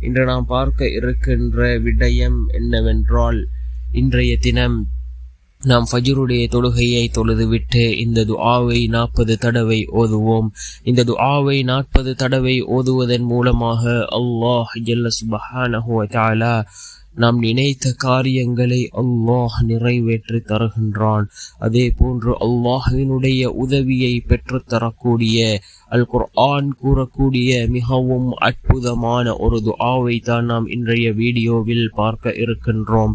இன்று நாம் பார்க்க இருக்கின்ற விடயம் என்னவென்றால் இன்றைய தினம் நாம் ஃபஜருடைய தொழுகையை தொழுதுவிட்டு இந்த துஆவை நாற்பது தடவை ஓதுவோம். இந்த துஆவை நாற்பது தடவை ஓதுவதன் மூலமாக அல்லாஹ் ஜல்ல சுபஹானஹு நாம் நினைத்த காரியங்களை அல்லாஹ் நிறைவேற்றி தருகின்றான். அதே போன்று அல்லாஹினுடைய உதவியை பெற்றுத் தரக்கூடிய அல் குர்ஆன் கூறக்கூடிய மிகவும் அற்புதமான ஒரு துஆவை தான் நாம் இன்றைய வீடியோவில் பார்க்க இருக்கின்றோம்.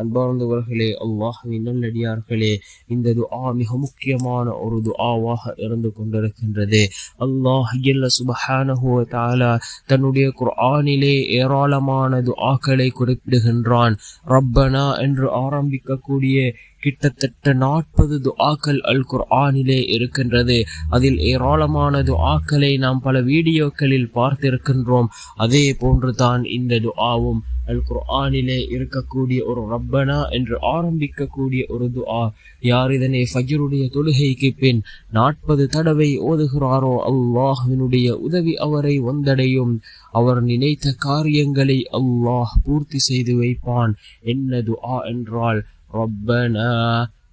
அன்பார்ந்தவர்களே அல்லாஹுவின் நல்லடியார்களே இந்த துஆ மிக முக்கியமான ஒரு துஆவாக இருந்து கொண்டிருக்கின்றது. அல்லாஹ் எல்ல சுபஹானஹுவ தாலா தன்னுடைய குர்ஆனிலே ஏராளமான துஆக்களை குறிப்பிடுகின்றான். ரப்பனா என்று ஆரம்பிக்கக்கூடிய கிட்டத்தட்ட நாற்பது துஆக்கள் அல் குர்ஆனிலே இருக்கின்றது. அதில் ஏராளமான துஆக்களை நாம் பல வீடியோக்களில் பார்த்திருக்கின்றோம். அதே போன்று தான் இந்த துஆவும். அல் குர்ஆனிலே இருக்கக்கூடிய ஒரு ரப்பனா என்று ஆரம்பிக்கக்கூடிய ஒரு துஆ யார் இதனை ஃபஜ்ருடைய தொழுகைக்கு பின் நாற்பது தடவை ஓதுகிறாரோ அல்லாஹ்வினுடைய உதவி அவரை வந்தடையும் அவர் நினைத்த காரியங்களை அல்லாஹ் பூர்த்தி செய்து வைப்பான் என்ன துஆ என்றால் ربنا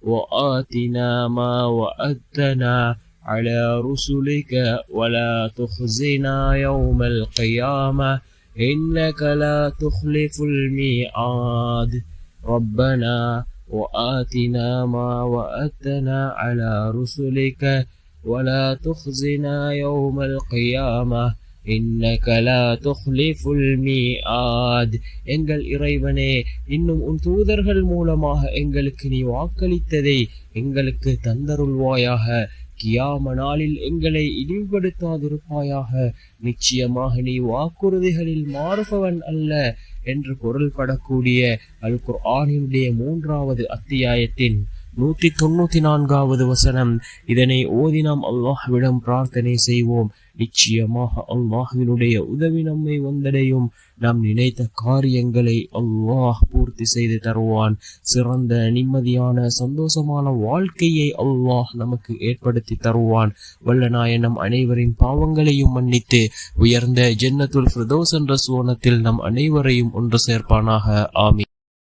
وآتنا ما وعدتنا على رسلك ولا تخزنا يوم القيامة إنك لا تخلف الميعاد ربنا وآتنا ما وعدتنا على رسلك ولا تخزنا يوم القيامة இன்னக லா துஹ்லிஃபுல் மீஆத் எங்கள் இறைவனே இன்னும் உன் தூதர்கள் மூலமாக எங்களுக்கு நீ வாக்களித்ததை எங்களுக்கு தந்தருள்வாயாக கியாம நாளில் எங்களை இழிவுபடுத்தாதிருப்பாயாக. நிச்சயமாக நீ வாக்குறுதிகளில் மாறுபவன் அல்ல என்று பொருள்படக்கூடிய அல் குர்ஆனினுடைய மூன்றாவது அத்தியாயத்தின் நூத்தி தொண்ணூத்தி நான்காவது வசனம் இதனை ஓதி நாம் அல்லாஹ்விடம் பிரார்த்தனை செய்வோம். நிச்சயமாக அல்லாஹ்வினுடைய உதவி நம்மை வந்தடையும். நாம் நினைத்த காரியங்களை அல்லாஹ் பூர்த்தி செய்து தருவான். சிறந்த நிம்மதியான சந்தோஷமான வாழ்க்கையை அல்லாஹ் நமக்கு ஏற்படுத்தி தருவான். வல்லநாய நம் அனைவரின் பாவங்களையும் மன்னித்து உயர்ந்த ஜென்னத்துல் ஃபிரதோஸ் என்ற சுவனத்தில் நம் அனைவரையும் ஒன்று சேர்ப்பானாக. ஆமி